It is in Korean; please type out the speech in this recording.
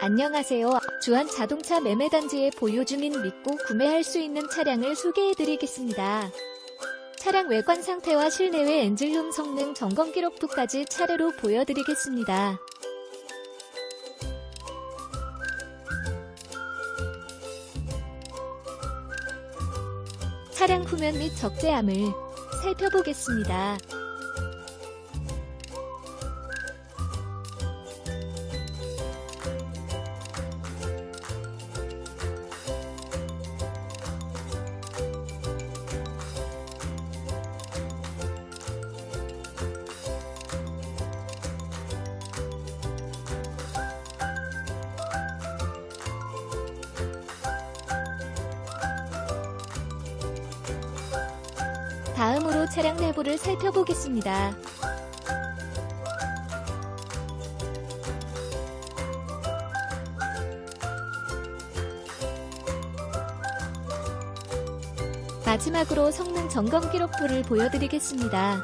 안녕하세요. 주한 자동차 매매단지에 보유 중인 믿고 구매할 수 있는 차량을 소개해드리겠습니다. 차량 외관 상태와 실내외 엔진룸 성능 점검 기록부까지 차례로 보여드리겠습니다. 차량 후면 및 적재함을 살펴보겠습니다. 다음으로 차량 내부를 살펴보겠습니다. 마지막으로 성능 점검 기록부를 보여드리겠습니다.